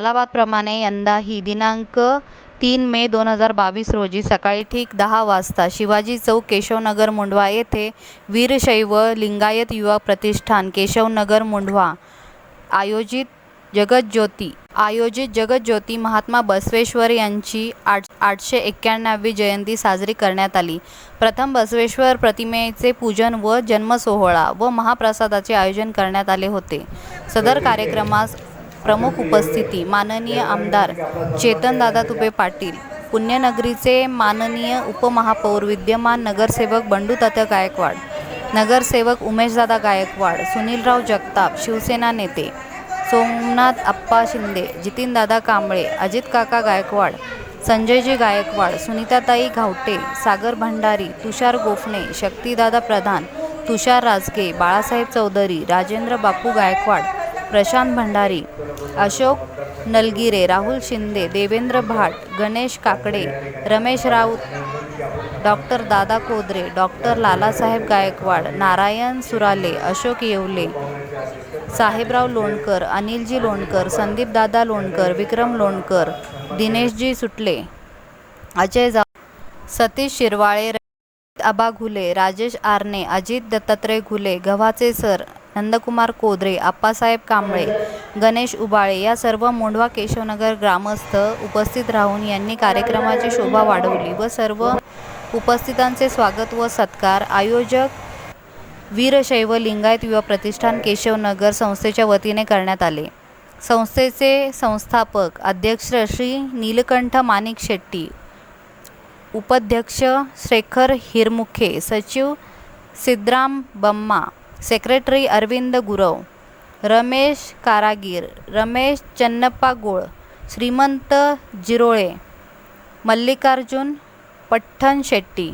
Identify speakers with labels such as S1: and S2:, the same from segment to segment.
S1: सालाबादप्रमाणे यंदाही दिनांक तीन मे दोन हजार बावीस रोजी सकाळी ठीक दहा वाजता शिवाजी चौक केशवनगर मुंढवा येथे वीरशैव लिंगायत युवा प्रतिष्ठान केशवनगर मुंढवा आयोजित जगज्योती आयोजित जगज्योती महात्मा बसवेश्वर यांची आठ आठशे एक्क्याण्णवी जयंती साजरी करण्यात आली. प्रथम बसवेश्वर प्रतिमेचे पूजन व जन्मसोहळा व महाप्रसादाचे आयोजन करण्यात आले होते. सदर कार्यक्रमास प्रमुख उपस्थिती माननीय आमदार चेतनदादा तुपे पाटील पुण्यनगरीचे माननीय उपमहापौर विद्यमान नगरसेवक बंडू गायकवाड नगरसेवक उमेशदादा गायकवाड सुनीलराव जगताप शिवसेना नेते सोमनाथ अप्पा शिंदे जितीनदादा कांबळे अजित काका गायकवाड संजयजी गायकवाड सुनीताताई घावटे सागर भंडारी तुषार गोफणे शक्तिदादा प्रधान तुषार राजगे बाळासाहेब चौधरी राजेंद्र बापू गायकवाड प्रशांत भंडारी अशोक नलगिरे राहुल शिंदे देवेंद्र भाट गणेश काकडे रमेश राऊत डॉक्टर दादा कोदरे डॉक्टर लालासाहेब गायकवाड नारायण सुराले अशोक येवले साहेबराव लोणकर अनिलजी लोणकर संदीपदादा लोणकर विक्रम लोणकर दिनेशजी सुटले अजय जा सतीश शिरवाळे आबा घुले राजेश आरणे अजित दत्तात्रय घुले गव्हाचे सर नंदकुमार कोदरे आप्पासाहेब कांबळे गणेश उबाळे या सर्व मोंढवा केशवनगर ग्रामस्थ उपस्थित राहून यांनी कार्यक्रमाची शोभा वाढवली व सर्व उपस्थितांचे स्वागत व सत्कार. आयोजक वीरशैव लिंगायत युवा प्रतिष्ठान केशवनगर संस्थेच्या वतीने करण्यात आले. संस्थेचे संस्थापक अध्यक्ष श्री नीलकंठ माणिक शेट्टी उपाध्यक्ष शेखर हिरमुखे सचिव सिद्धराम बम्मा सेक्रेटरी अरविंद गुरव रमेश कारागीर रमेश चन्नप्पा गोळ श्रीमंत जिरोळे मल्लिकार्जुन पठ्ठन शेट्टी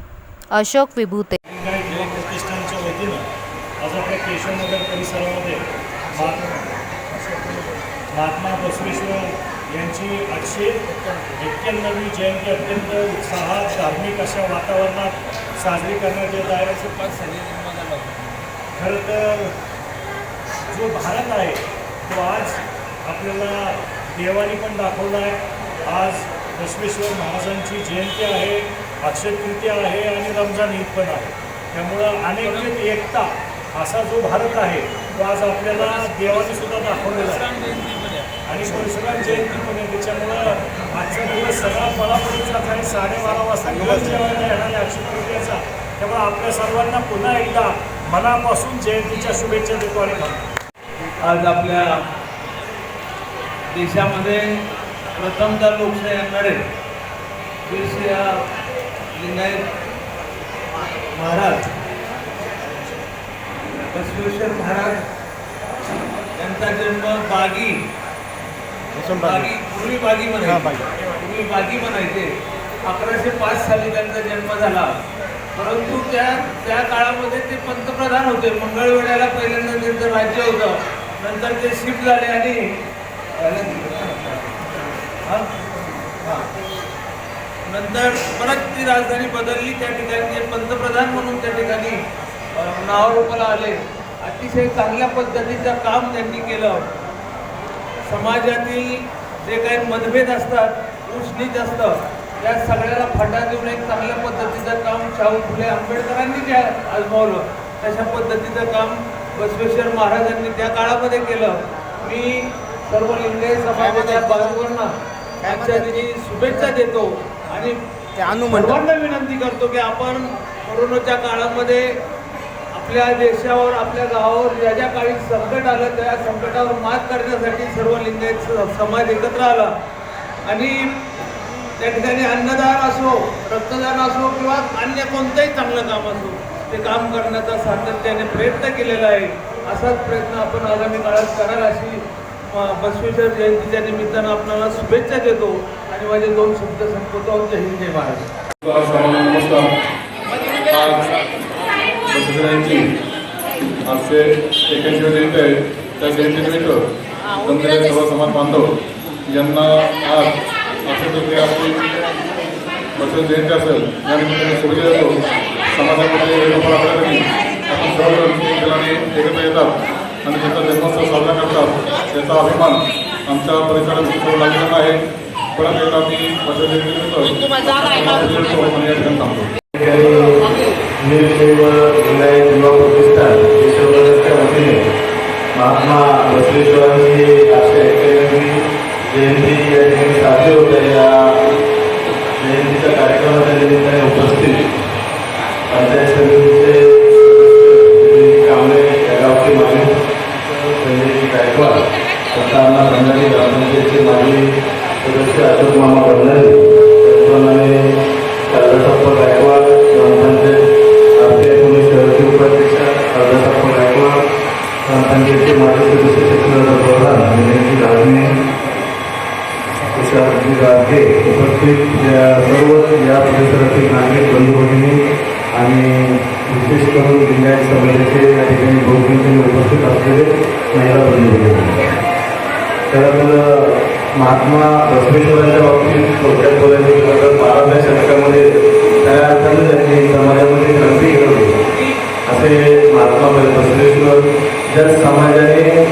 S1: अशोक विभूते.
S2: प्रतिष्ठानच्या वतीनं आज आपल्या केशवनगर परिसरामध्ये महात्मा महात्मा बसवेश्वर यांची आठशे एक्क्याण्णवी जयंती अत्यंत उत्साहात धार्मिक अशा वातावरणात साजरी करण्यात येत आहे. खरं तर जो भारत आहे तो आज आपल्याला देवानी पण दाखवला आहे. आज बसवेश्वर महाराजांची जयंती आहे अक्षय तृतीया आहे आणि रमजान ईद पण आहे. त्यामुळं अनेक एकता असा जो भारत आहे तो आज आपल्याला देवाने सुद्धा दाखवलेला आहे. आणि परशुराम जयंती पण आहे. त्याच्यामुळं आजचा दिवस सगळा बळापडीचा आहे. साडेबारा वाजता दिवस जेवायला येणार आहे अक्षय तृतीयाचा. त्यामुळे आपल्या सर्वांना पुन्हा एकदा मनापासून जयंतीच्या शुभेच्छा देतो आणि
S3: आज आपल्या देशामध्ये प्रथमतः लोकशाही आणणारे लिंगायत महाराज बसवेश्वर महाराज यांचा जन्म बागी बागी. पूर्वी बागी म्हणायचे. पूर्वी बागी म्हणायचे. अकराशे पाच साली त्यांचा जन्म झाला. परंतु त्या त्या काळामध्ये ते पंतप्रधान होते. मंगळवेड्याला पहिल्यांदा त्यांचं राज्य होतं. नंतर ते शिफ्ट झाले आणि नंतर परत ती राजधानी बदलली. त्या ठिकाणी ते पंतप्रधान म्हणून त्या ठिकाणी अं, नावारूपाला आले. अतिशय चांगल्या पद्धतीचं काम त्यांनी केलं. समाजातील जे काही मतभेद असतात उष्णीच असतं त्या सगळ्याला फटा देऊन एक चांगल्या पद्धतीचं काम शाहू फुले आंबेडकरांनी जे आजमावलं तशा पद्धतीचं काम बसवेश्वर महाराजांनी त्या काळामध्ये केलं. मी सर्व लिंगायत समाजाच्या बाजूवरनं त्यांच्या दिनी शुभेच्छा देतो आणि सर्वांना विनंती करतो की आपण कोरोनाच्या काळामध्ये आपल्या देशावर आपल्या गावावर ज्या ज्या काळी संकट आलं त्या संकटावर मात करण्यासाठी सर्व लिंगायत समाज एकत्र आला. आणि त्या ठिकाणी अन्नदान असो रक्तदान असो किंवा अन्य कोणतंही चांगलं काम असो ते काम करण्याचा सातत्याने प्रयत्न केलेला आहे. असाच प्रयत्न आपण आगामी काळात कराल अशी बसवेश्वर जयंतीच्या निमित्तानं आपल्याला शुभेच्छा देतो आणि माझे दोन शब्द संपवतो. जय हिंद जय महाराष्ट्र
S4: एक्याऐंशी जयंती आहे. त्या जयंतीनिमित्त समाज बांधव यांना आज असं तृतीया असतील बसवेश्वर जयंती असेल या निमित्ताने शुभेच्छा देतो समाजामध्ये वेगळं आपल्यासाठी आपण सर्व जणांनी एकत्र येतात आणि त्याचा जन्मोत्सव साजरा करतात त्याचा अभिमान आमच्या परिसरात सर्व लागलेला आहे परत एकदा मी बसवलेली
S5: जयंती महात्मा बसवेश्वरांची आठशे एक्क्याण्णवी जयंती या होते या जयंतीच्या कार्यक्रमाच्या निमित्ताने उपस्थित पंचायत समितीचे सदस्य कांबळे या गावचे माजी संजयजी गायकवाड सत्ता अण्णा खंडारी ग्रामपंचायतचे माजी सदस्य अशोक मामा भंडारी उपस्थित या सर्व या परिसरातील नागरिक बंधू भगिनी आणि विशेष करून जिल्ह्यात समाजाचे या ठिकाणी बहुसंख्येने उपस्थित असलेले महिला बंधू भगिनी तर महात्मा बसवेश्वरांच्या बाबतीत थोडक्यात बोलायचं गेलं तर बाराव्या शतकामध्ये त्या अर्थानं त्यांनी समाजामध्ये क्रांती घडवली? असे महात्मा बसवेश्वर ज्या समाजाने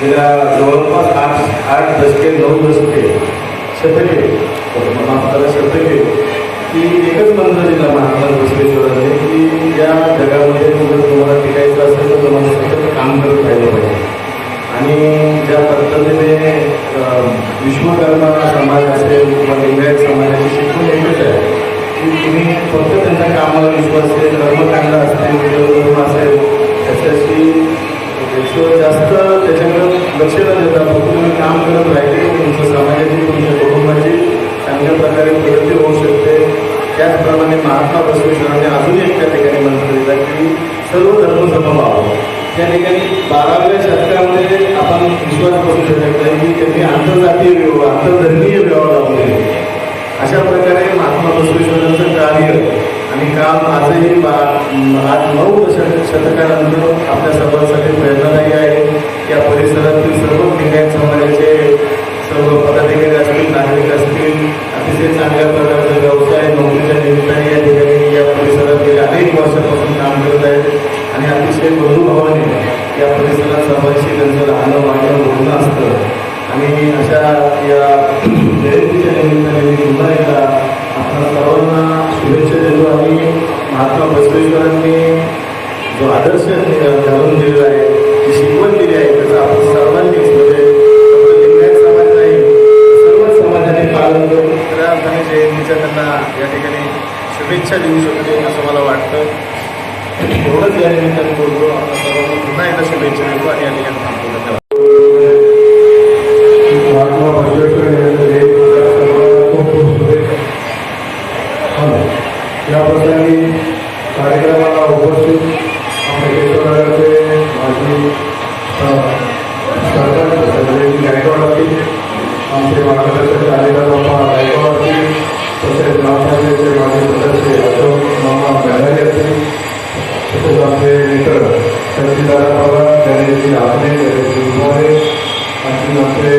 S5: गेल्या जवळपास आठ आठ दशके नऊ दशके शतके माफ शतके की एकच मंत्र दिला महात्मा बसवेश्वरांनी की या जगामध्ये तुम्हाला टिकायचं या प्रसंगी कार्यक्रमाला उपस्थित आपल्या केशवनगरचे माजी सरपंच संजयजी गायकवाड असतील आमचे मार्गदर्शक कार्यक्रम बाप्पा गायकवाड असतील तसेच ग्रामपंचायतचे माजी सदस्य अशोक मामा बॅनर्जी असतील तसेच आमचे मित्र शक्तीदादा पवार गणेशजी आपले गणेशजी उभारे आणखी आमचे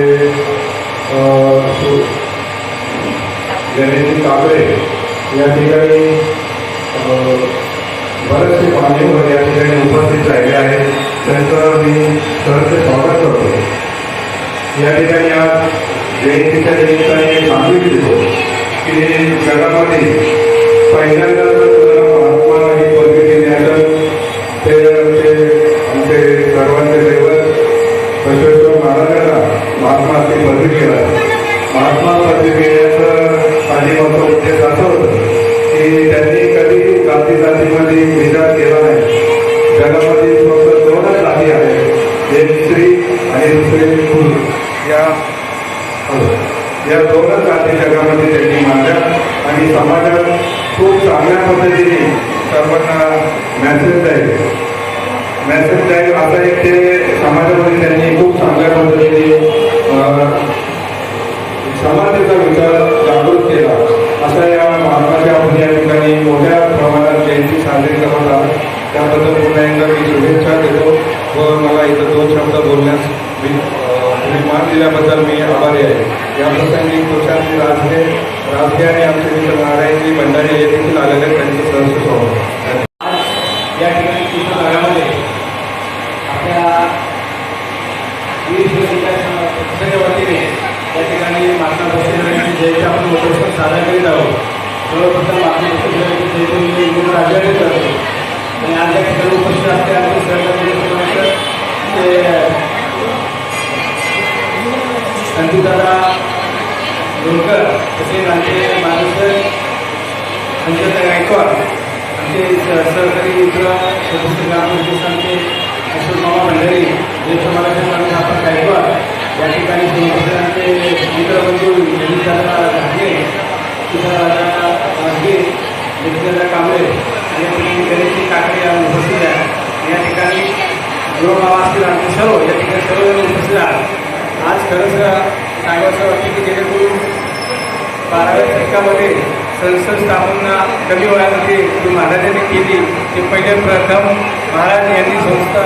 S5: गणेशजी काकडे या ठिकाणी बरेचसे मान्यवर या ठिकाणी उपस्थित राहिले आहेत. त्यांचं मी सहर्ष स्वागत करतो. या ठिकाणी आज जयंतीच्या निमित्ताने सांगू इच्छितो की जगामध्ये पहिल्यांदा महात्मा ही पदवी देण्याचं ते आमचे आमचे सर्वांचे दैवत बसवेश्वर महाराजांना महात्मा ती पदवी केला महात्मा पदवी घेण्याचं पाठीमागचा उद्देश असं होतं. त्यांनी कधी जाती जातीमध्ये विचार केला नाही. जगामध्ये फक्त दोनच जाती आहेत. एक स्त्री आणि दुसरे पुरुष. या या दोनच जाती जगामध्ये त्यांनी मांडल्या आणि समाजात खूप चांगल्या पद्धतीने सर्वांना मॅसेज द्यायचे. मॅसेज द्यायला आता एक ते समाजामध्ये त्यांनी खूप चांगल्या पद्धतीने समाजाचा विचार जागृत केला. अशा या महात्माच्या आपण ठिकाणी मोठ्या प्रमाणात जयंती साजरी करत आहोत त्याबद्दल पुन्हा एकदा मी शुभेच्छा देतो व मला इथं दोन शब्द बोलण्यास मी मान दिल्याबद्दल मी आभारी आहे. या प्रसंगी कोशांची राजकीय राजकीय आणि आमचे मित्र नारायणजी भंडारी हे देखील आलेले त्यांचे सहस्व स्वागत.
S3: या ठिकाणी पूर्ण भागामध्ये आपल्या वतीने या
S5: ठिकाणी महात्मा ज्यंती आपण उपस्थित सादर करीत आहोत. सर्वप्रथम आपली बसवेश्वरांची करतो आणि आज ठिकाणी उपस्थित ते संगीतदादा डोलकर तसेच आमचे मार्गदर्शक संजय गायकवाड आमचे सहकारी मित्र सदस्य ग्रामपंचायत आमचे अशोक मामा भंडारी ज्येष्ठ मराठी माणूस आपण गायकवाड या ठिकाणी शिवसेनाचे मित्रबंधू जगदीशदादा घाटगे तिथं जगदीशदादा कांबळे आणि या गणेशजी काकडे या उपस्थित आहे. या ठिकाणी गृहमावा असतील आमचे सर्व या ठिकाणी सर्वजण उपस्थित आहात. आज खरंच सांगायचं वाटतं की जेणेकरून बाराव्या शतकामध्ये संसद स्थापना कमी वयामध्ये जी महाराजांनी केली ते पहिले प्रथम महाराज यांनी संस्था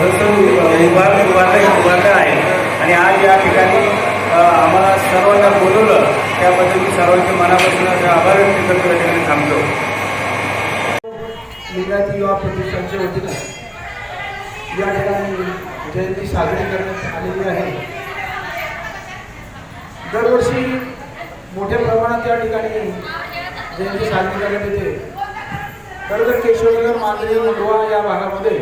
S5: संसद उभार उभारलं उभारलं आहे. आणि आज या ठिकाणी आम्हाला सर्वांना बोलवलं. त्याबद्दल मी सर्वांच्या मनापासून आभार व्यक्त करतो या ठिकाणी थांबतो.
S6: लिंगायत युवा प्रतिष्ठानच्या वतीनं या ठिकाणी जयंती साजरी करण्यात आलेली आहे. दरवर्षी मोठ्या प्रमाणात या ठिकाणी जयंती साजरी करण्यात येते. खरं तर केशवनगर मांजरी मुंडवा या भागामध्ये.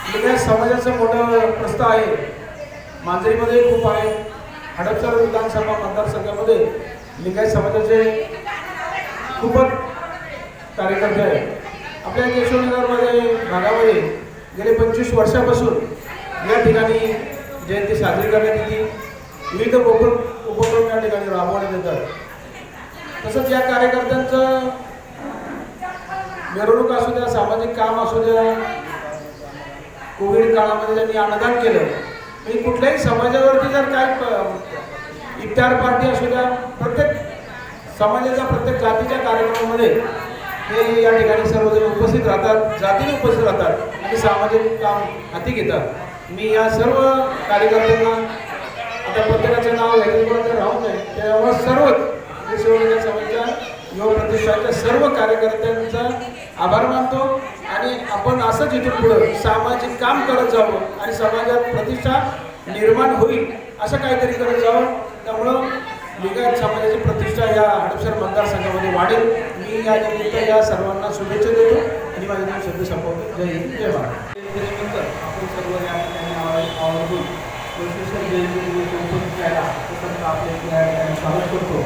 S6: म्हणजे लिंगायत समाजाचं मोठं प्रस्ताव आहे. मांजरीमध्ये खूप आहे. हडपसर विधानसभा मतदारसंघामध्ये लिंगायत समाजाचे खूपच कार्यकर्ते आहेत. आपल्या केशवनगरमध्ये भागामध्ये गेले पंचवीस वर्षापासून या ठिकाणी जयंती साजरी करण्यात येते. विविध उपक्रम उपक्रम या ठिकाणी राबवण्यात येतात. तसंच या कार्यकर्त्यांचं मिरवणूक असू द्या सामाजिक काम असू द्या कोविड काळामध्ये त्यांनी अन्नदान केलं. म्हणजे कुठल्याही समाजावरती जर काय प- इफ्तार पार्टी असू द्या प्रत्येक समाजाच्या प्रत्येक जातीच्या कार्यक्रमामध्ये हे या ठिकाणी सर्वजण उपस्थित राहतात जातीने उपस्थित राहतात आणि सामाजिक काम हाती घेतात. मी या सर्व कार्यकर्त्यांना आता प्रत्येकाचं नाव घेतल्यापर्यंत राहू नाही त्यामुळे सर्वच म्हणजे सर्व समाजाच्या युवा प्रदेशाच्या सर्व कार्यकर्त्यांचा आभार मानतो आणि आपण असंच इथून पुढं सामाजिक काम करत जावं आणि समाजात प्रतिष्ठा निर्माण होईल असं काहीतरी करत जावं. त्यामुळं लिंगायत समाजाची प्रतिष्ठा या हडपसर मतदारसंघामध्ये वाढेल. मी या निमित्त या सर्वांना शुभेच्छा देतो आणि माझे नाव शब्द संपवतो. जय हिंद जय महाराज
S7: त्यानिमित्त आपण सर्व या ठिकाणी आव- बसवेश्वर जयंती उपस्थित स्वागत करतो.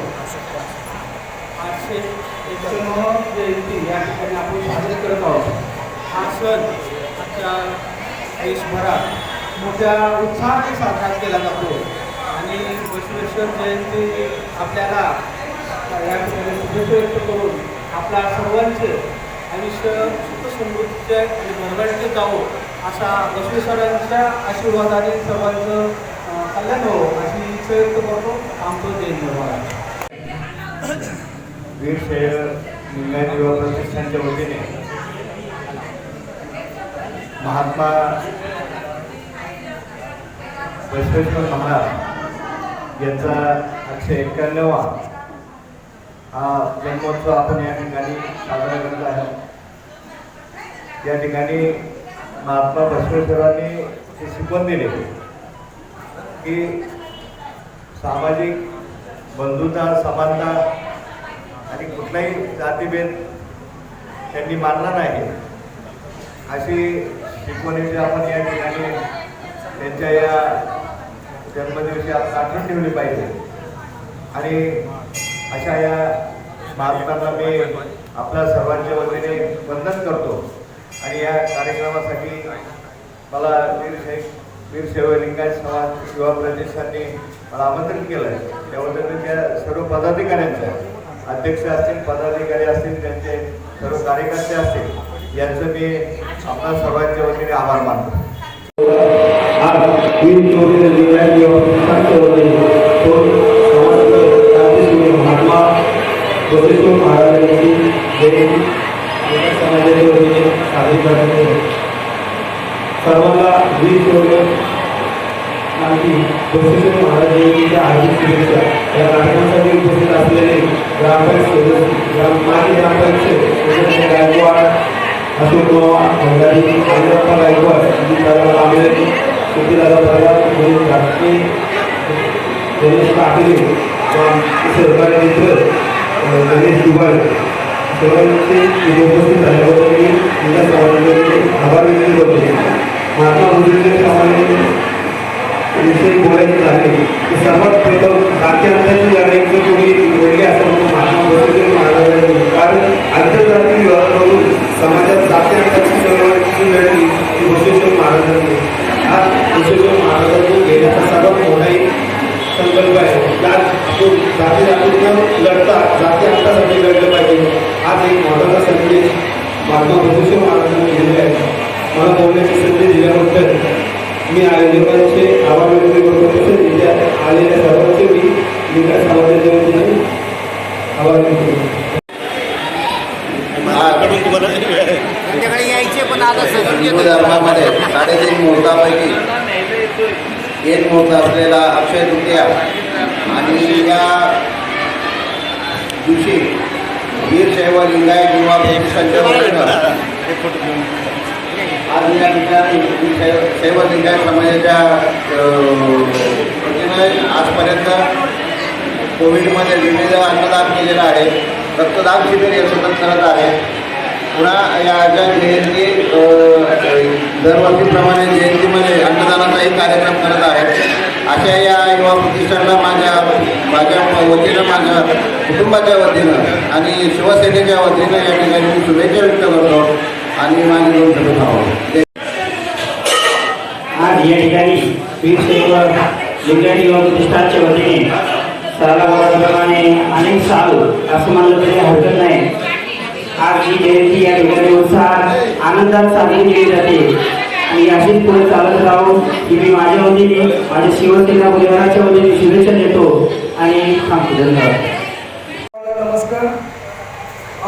S7: आठशे एकशेनव जयंती या ठिकाणी आपण साजरी करत आहोत. हा सण आजच्या देशभरात मोठ्या उत्साहाने साजरा केला जातो. आणि बसवेश्वर जयंती आपल्याला या ठिकाणी शुभेच्छा व्यक्त करून आपल्या सर्वांचे आयुष्य सुखसमृद्धीचे आणि भरभराटीत जावो असा बसवेश्वरांच्या आशीर्वादाने सर्वांचं कल्याण हो अशी इच्छा व्यक्त करतो. आमचं जय महाराज
S5: वीर शैव लिंगायत युवा प्रतिष्ठानच्या वतीने महात्मा बसवेश्वर महाराज यांचा एकशे एक्क्याण्णवा हा जन्मोत्सव आपण या ठिकाणी साजरा करत आहे या ठिकाणी महात्मा बसवेश्वरांनी हे शिकवण दिले की सामाजिक बंधुता समानता आणि कुठलाही जातीभेद त्यांनी मानला नाही. अशी शिकवणीची आपण या ठिकाणी त्यांच्या या जन्मदिवशी आपण आठवण ठेवली पाहिजे. आणि अशा या महात्मांना मी आपल्या सर्वांच्या वतीने वंदन करतो. आणि या कार्यक्रमासाठी मला वीर शे वीर सेवा लिंगायत समाज युवा प्रदेशांनी मला आमंत्रित केलं आहे त्याबद्दल मी त्या सर्व पदाधिकाऱ्यांचं अध्यक्ष असतील पदाधिकारी असतील त्यांचे सर्व कार्यकर्ते असतील यांचं मी आपल्या सर्वांच्या वतीने आभार मानतो. आज वीर चौधरी तो महात्मा महाराजांची जयंती समाजाच्या वतीने साजरी करण्यात सर्वांना चौधरी क्रांती बसवेश्वर महाराज या कार्यक्रमासाठी उपस्थित असलेले ग्रामपंचायत ग्राम माजी ग्रामपंचायत गायकवाड अशोक मामा भंडारी अनिरप्पा गायकवाड दादा कांबळे सुधीर दादा परवा घाटके
S7: गणेश काकडे सहकारी मित्र गणेश सर्वांचे उपस्थित झाल्याबद्दल मी तुमच्या आभार व्यक्त करतो. महात्मा फुले विषयी बोलायचं आहे. की सर्वात प्रथम जात्यांची लढाईचं कोणी लढली असं महात्मा फुले महाराजांनी कारण आंतरजातीय विवाह करून समाजात जात्यांची चळवळीची लढली ही बसवेश्वर महाराजांनी हा बसवेश्वर महाराजांनी घेण्याचा सर्वात मोठा एक संकल्प आहे. त्यात आपण जाती जातीनं लढता जाती अंतासाठी लढलं पाहिजे. आज एक महत्त्वाचा संदेश महात्मा बसवेश्वर महाराजांनी दिलेला आहे. मला बोलण्याची संधी दिल्याबद्दल मी आयोजकांचे आभार व्यक्त करतो इथे आलेल्या सर्वांचे मी लिंगायत समाजाच्या वतीने आभार व्यक्त करतो.
S8: हिंदू धर्मामध्ये साडेतीन मुहूर्तापैकी एक मुहूर्त असलेला अक्षय तृतीया आणि या दिवशी वीरशैव लिंगायत युवा प्रतिष्ठानच्या आणि या ठिकाणी शैव लिंगाय समाजाच्या वतीनं आजपर्यंत कोविडमध्ये विविध अन्नदान केलेलं आहे रक्तदान शिबिर हे सतत करत आहे पुन्हा या जयंती दरवर्षीप्रमाणे जयंतीमध्ये अन्नदानाचाही कार्यक्रम करत आहे अशा या युवा प्रतिष्ठानला माझ्या माझ्या वतीनं माझ्या कुटुंबाच्या वतीनं आणि शिवसेनेच्या वतीनं या ठिकाणी मी शुभेच्छा व्यक्त करतो. आणि माझे दोन शब्द थांबवतो
S7: आज या ठिकाणी वीर शैव लिंगायत युवा प्रतिष्ठानच्या वतीने सरावाप्रमाणे अनेक साल असं म्हणलं तरी हरकत नाही. आज ही जयंती या ठिकाणी उत्साहात आनंदात साजरी केली जाते. आणि अशीच पुढे चालत राहून ही मी माझ्या वतीने माझ्या शिवसेना परिवाराच्या वतीने शुभेच्छा देतो आणि थांबतो. धन्यवाद.
S9: नमस्कार.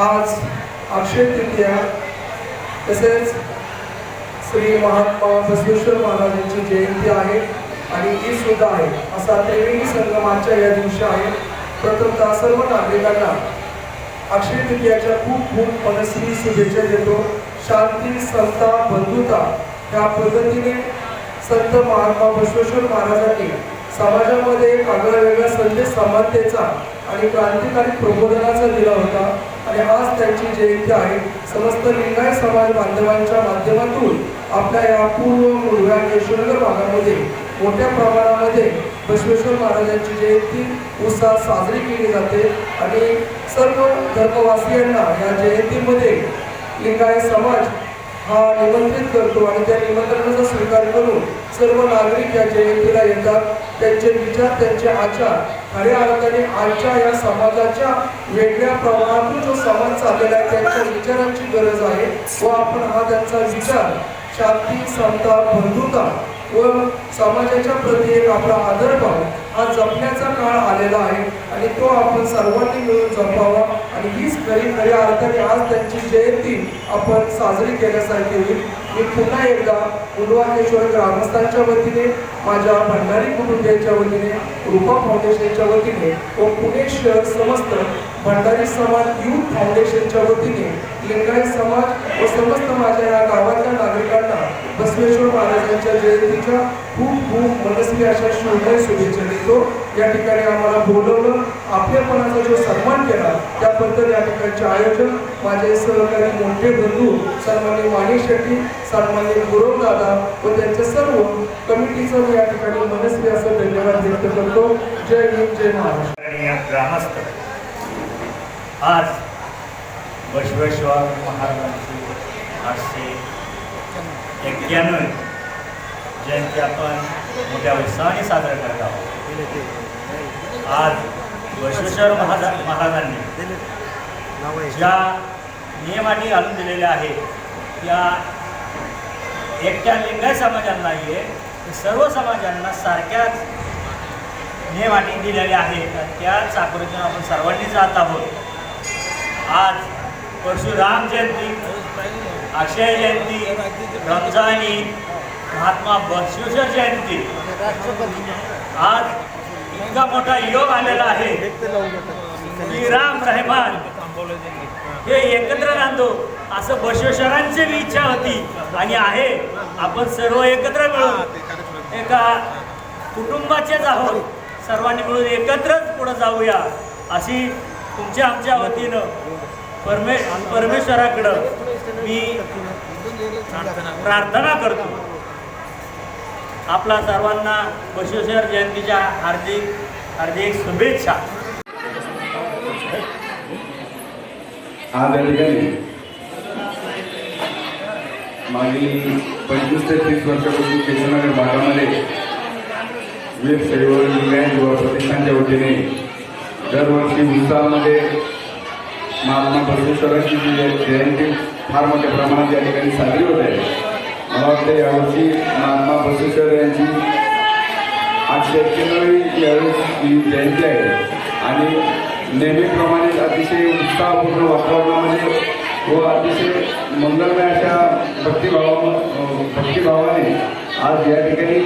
S9: आज अक्षय तृतीया तसेच श्री महात्मा बसवेश्वर महाराजांची जयंती आहे आणि ईद सुद्धा आहे. असा त्रिवेणी संगमाच्या या दिवशी आहे. प्रथमतः सर्व नागरिकांना अक्षय तृतीयाच्या खूप खूप मनस्वी शुभेच्छा देतो. शांती समता बंधुता या पद्धतीने संत महात्मा बसवेश्वर महाराजांनी समाजामध्ये एक आगळा वेगळा संदेश समानतेचा आणि क्रांतिकारी प्रबोधनाचा दिला होता. आणि आज त्यांची जयंती आहे. समस्त लिंगायत समाज बांधवांच्या माध्यमातून आपल्या या पूर्व मुळव्या केशवनगर भागामध्ये मोठ्या प्रमाणामध्ये बसवेश्वर महाराजांची जयंती उत्साहात साजरी केली जाते आणि सर्व धर्मवासियांना या जयंतीमध्ये लिंगायत समाज हा निमंत्रित करतो आणि त्या निमंत्रणाचा स्वीकार करून सर्व नागरिक या जयंतीला येतात. त्यांचे विचार त्यांचे आचार खऱ्या अर्थाने आजच्या या समाजाच्या वेगळ्या प्रमाणातून जो समाज चाललेला आहे त्यांच्या विचारांची गरज आहे व आपण हा त्यांचा विचार शांती समता बंधुता व समाजाच्या प्रती एक आपला आदरभाव हा जपण्याचा काळ आलेला आहे आणि तो आपण सर्वांनी मिळून जपावा. आणि हीच खरी खऱ्या अर्थाने आज त्यांची जयंती आपण साजरी केल्यासारखी होईल. मी पुन्हा एकदा उल्वाकेश्वर ग्रामस्थांच्या वतीने माझ्या भंडारी कुटुंबियांच्या वतीने रूपा फाउंडेशनच्या वतीने व पुणे शहर समस्त भंडारी समाज यूथ फाउंडेशनच्या वतीने लिंगायत समाज व समस्त माझ्या या गावातल्या नागरिकांना बसवेश्वर महाराजांच्या जयंतीच्या खूप खूप मनस्वी अशा शुभ शुभेच्छा देतो. या ठिकाणी आम्हाला बोलवलं. आपल्यापणाचा जो सन्मान केला त्याबद्दल या ठिकाणचे आयोजन माझे सहकारी मोठे बंधू सन्मान्य माने शेट्टी सन्मान्य गुरव दादा व त्यांचे सर्व कमिटीचं मी या ठिकाणी मनस्वी असं धन्यवाद व्यक्त करतो. जय हिंद जय महाराष्ट्र.
S10: ग्रामस्थ आज बसवेश्वर महाराजांची आठशे एक्क्याण्णव जयंती आपण मोठ्या उत्साहाने साजरा करत आहोत. आज बसवेश्वर महाराज महाराजांनी ज्या नियमाटी घालून दिलेल्या आहेत त्या एकट्या लिंगाय समाजांना आहे सर्व समाजांना सारख्याच नियमांनी दिलेल्या आहेत. त्या त्याच आपण सर्वांनी जात आहोत. आज परशुराम जयंती अक्षय जयंती रमजान ईद महात्मा बसवेश्वर जयंती. आज इतका मोठा योग आलेला आहे की राम रहमान हे एकत्र नांदो असं बसवेश्वरांची बी इच्छा होती आणि आहे. आपण सर्व एकत्र मिळून एका कुटुंबाचेच आहोत. सर्वांनी मिळून एकत्रच पुढे जाऊया अशी तुमच्या आमच्या वतीनं परमे परमेश्वराकडं मी प्रार्थना करतो. आपला सर्वांना बसवेश्वर जयंतीच्या हार्दिक हार्दिक शुभेच्छा.
S11: आज या ठिकाणी मागील पंचवीस ते तीस वर्षापासून केशवनगर भागामध्ये वीर शैव लिंगायत युवा प्रतिष्ठानच्या वतीने दरवर्षी उत्साहामध्ये महात्मा परमेश्वराची जी जयंती फार मोठ्या प्रमाणात या ठिकाणी साजरी होत आहे. मला वाटतं यावर्षी महात्मा परमेश्वर यांची आठशे एक्क्याण्णवी यावेळेस ही जयंती आहे. आणि नेहमीप्रमाणे अतिशय उत्साहपूर्ण वातावरणामध्ये व अतिशय मंगलमय अशा भक्तिभावा भक्तिभावाने आज या ठिकाणी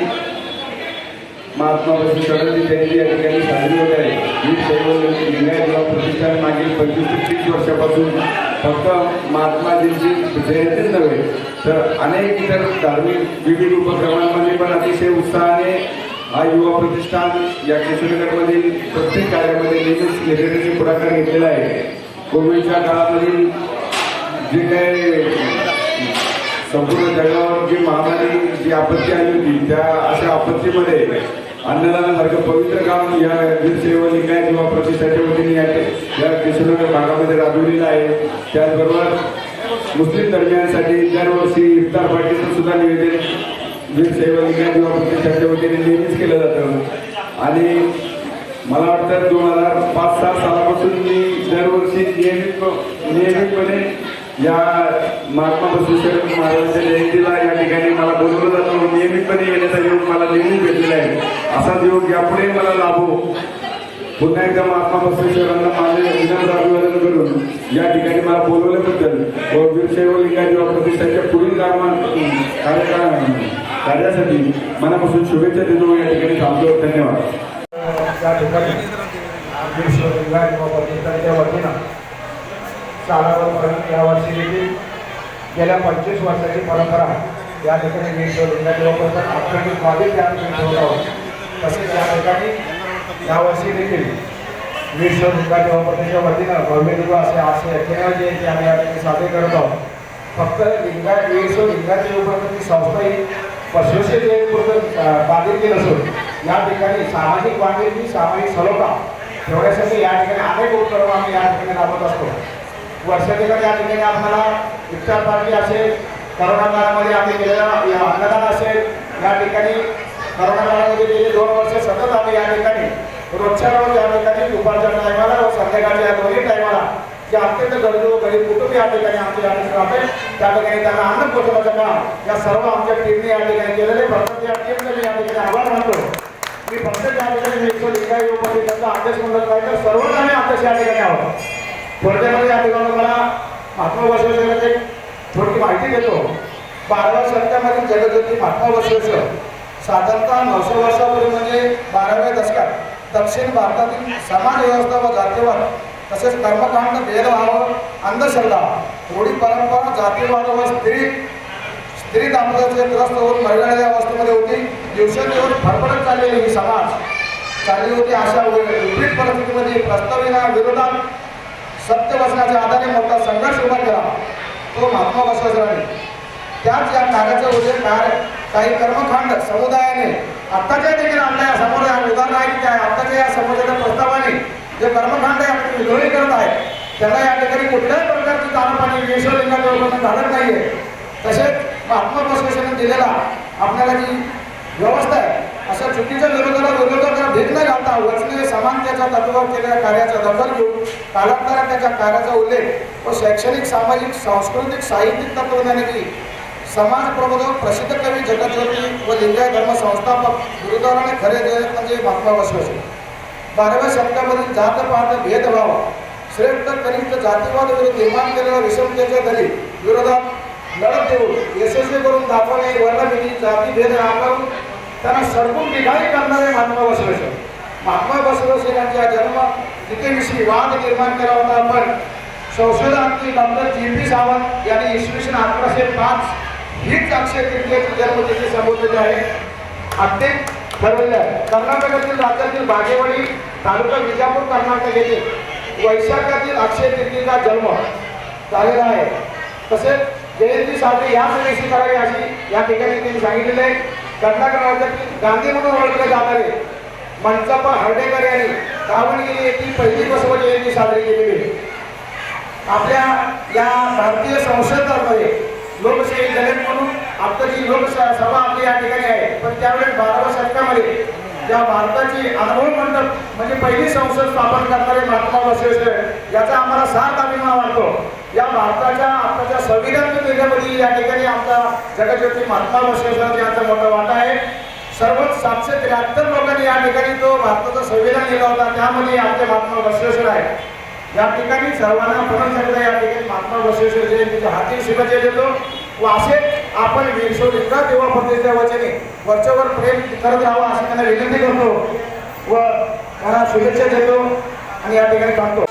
S11: महात्मा बसवेश्वरांची जयंती या ठिकाणी साजरी होत आहे. ही सर्व लिंगायत युवा प्रतिष्ठान मागील पंचवीस ते तीस वर्षापासून फक्त महात्माजींची जयंतीच नव्हे तर अनेक इतर धार्मिक विविध उपक्रमांमध्ये पण अतिशय उत्साहाने हा युवा प्रतिष्ठान या केशवनगरमधील प्रत्येक कार्यामध्ये नेहमीच नेतृत्वाची पुढाकार घेतलेला आहे. कोविडच्या काळामधील जे काही संपूर्ण जगावर जी महामारी जी आपत्ती आली होती त्या अशा आपत्तीमध्ये अन्नदानासारखं पवित्र काम या वीर सेवा लिंगायत किंवा प्रतिष्ठाच्या वतीने या या भागामध्ये राबविलेलं आहे. त्याचबरोबर मुस्लिम धर्मियांसाठी दरवर्षी इफ्तार पार्टीचं सुद्धा निवेदन वीर सेवा लिंगायत युवा प्रतिष्ठाच्या वतीने नेहमीच केलं जातं. आणि मला वाटतं दोन हजार पाच सहा सालापासून मी दरवर्षी नियमित नियमितपणे या महात्मा बसवेश्वर महाराजांच्या जयंतीला या ठिकाणी मला बोलवलं जातो. नियमितपणे येण्याचा योग मला नेहमी भेटलेला आहे. असाच योग यापुढे मला लाभो. पुन्हा एकदा महात्मा बसवेश्वरांना माझे विनम्र अभिवादन करून या ठिकाणी मला बोलवल्याबद्दल व वीरशैव लिंगायत युवा पुढील कार्यक्रम कार्यासाठी मनापासून शुभेच्छा देतो. या ठिकाणी थांबतो धन्यवाद.
S12: त्या ठिकाणी विश्व प्रतिष्ठानच्या वतीनं सालावरपर्यंत यावर्षी देखील गेल्या पंचवीस वर्षाची परंपरा या ठिकाणी विश्व लिंगायत युवा प्रतिष्ठान मागे त्या ठिकाणी ठेवत आहोत तसेच या ठिकाणी यावर्षी देखील विश्व लिंगायत युवा वतीनं भव्य दिवस असे आठशे एक्क्याण्णव जयंती आम्ही या ठिकाणी साजरी करत आहोत. फक्त लिंगा विश्व लिंगायत युवा प्रतिष्ठान संस्था ही पशुश्री जयंतीपुरतं केलं असून या ठिकाणी सामाजिक बांधिलकी सामाजिक सलोखा ठेवण्यासाठी या ठिकाणी अनेक उपक्रम आम्ही या ठिकाणी राबवत असतो. वर्षाधिकारी या ठिकाणी आम्हाला इफ्तार पार्टी असेल करोना काळामध्ये आम्ही केलेला अन्नदान असेल या ठिकाणी करोना काळामध्ये गेले दोन वर्ष सतत आम्ही या ठिकाणी रोजच्या रोज या ठिकाणी दुपारच्या टायमाला व संध्याकाळच्या या दोन्ही टायमाला जे अत्यंत गरजू गरीब कुटुंब या ठिकाणी आमचे या ठिकाणी त्या ठिकाणी त्यांना अन्न पोहोचवण्याचं काम या सर्व आमच्या टीमने या ठिकाणी केलेले प्रत्येक या टीमने मी या ठिकाणी आभार मानतो. मी प्रत्येक या ठिकाणी विश्व लिंगायत युवपती त्यांचा अध्यक्ष म्हणत नाही तर सर्वच आम्ही अध्यक्ष या ठिकाणी आहोत. थोडक्यामध्ये या ठिकाणी मला महात्मा बसवेश्वराची थोडी माहिती देतो. बाराव्या शतकामध्ये जगज्योती महात्मा बसवेश्वर साधारणतः नऊशे वर्षापूर्वी म्हणजे बाराव्या दशकात दक्षिण भारतातील समाज व्यवस्था व जातीवाद तसेच कर्मकांड भेदभाव अंधश्रद्धा रूढी परंपरा जातीवाद व स्त्री स्त्री दाम्पत्याचे त्रस्त होऊन या अवस्थेमध्ये होती. दिवसेंदिवस फडफडत चाललेली ही समाज. चालली होती अशा विपरीत परिस्थितीमध्ये प्रस्ताविना विरोधात सत्य वचनाच्या आधारे मोठा संघर्ष उभा केला. तो महात्मा बसवसराने त्याच या कार्याचा उल्लेख काय काही कर्मकांड समुदायाने आत्ताच्या देखील आपल्या या समोर उदाहरण आहे की त्या आत्ताच्या या समाजाच्या प्रस्तावाने जे कर्मकांड आपण विरोधी करत आहेत त्याला या ठिकाणी कुठल्याही प्रकारची तानपाणी विश्वलिंगाच्या घालत नाहीये. तसेच महात्मा बसवेश्वरांनी दिलेला आपल्याला जी व्यवस्था आहे. अशा चुकीच्या विरोधाला विरोधाला भेट न घालता वचने समानतेच्या तत्वावर केलेल्या कार्याचा दखल घेऊन कालांतरात त्याच्या कार्याचा उल्लेख व शैक्षणिक सामाजिक सांस्कृतिक साहित्यिक तत्वज्ञानाची समाज प्रबोधक प्रसिद्ध कवी जगज्योती व लिंगाय धर्म संस्थापक गुरुद्वाराने खरे दैवत म्हणजे महात्मा बसवेश्वर बाराव्या शतकामधील जातपात भेदभाव श्रेष्ठ कनिष्ठ जातीवाद विरुद्ध निर्माण केलेल्या विषमतेच्या दरी विरोधात लढत देऊन यशस्वी करून दाखवणे वर्णभेदी जाती भेद नाकारून त्यांना सडकून निघाई करणारे महात्मा बसवेश्वर. महात्मा बसवेश्वर यांच्या जन्म तिथेविषयी वाद निर्माण केला होता पण संशोधनातील डॉक्टर जी पी सावंत यांनी इसवी सन अठराशे पाच हीच अक्षय तृतीयेची जन्मतिथी संबोधलेली आहे. अत्यंत ठरवले आहे. कर्नाटकातील राज्यातील बागेवाडी तालुका विजापूर कर्नाटक येथे वैशाखातील अक्षय तृतीयेचा जन्म झालेला आहे. तसेच जयंती साजरी या दिवशी करावी अशी या ठिकाणी त्यांनी सांगितलेलं आहे. कर्नाटक राज्यातील गांधी म्हणून ओळखले जाणारे मनसप्पा हर्डेकर यांनी दावणगिरी येथील पहिली बसव जयंती साजरी केलेली आहे. आपल्या या भारतीय संसदामध्ये लोकशाही जनक म्हणून आत्ताची लोकसभा आपली या ठिकाणी आहे. पण त्यावेळेस बाराव्या शतकामध्ये या भारताची अनुभव मंडप म्हणजे पहिली संसद स्थापन करणारे महात्मा बसवेश्वर याचा आम्हाला सात अभिमान वाटतो. या भारताच्या आताच्या संविधान निर्णयामध्ये या ठिकाणी आमचा जगज्योती महात्मा बसवेश्वर यांचा मोठा वाटा आहे. सर्व सातशे त्र्याहत्तर लोकांनी या ठिकाणी तो भारताचा संविधान लिहिला होता त्यामध्ये आमचे महात्मा बसवेश्वर आहे या ठिकाणी सर्वांना पुन्हा एकदा या ठिकाणी महात्मा बसवेश्वर जयंतीच्या हाती शुभेच्छा देतो. व असे आपण वीरशोरीचा देवा प्रतिष्ठा वचने वरच्यावर प्रेम करत राहावा अशी त्यांना विनंती करतो. व त्यांना शुभेच्छा देतो आणि या ठिकाणी थांबतो.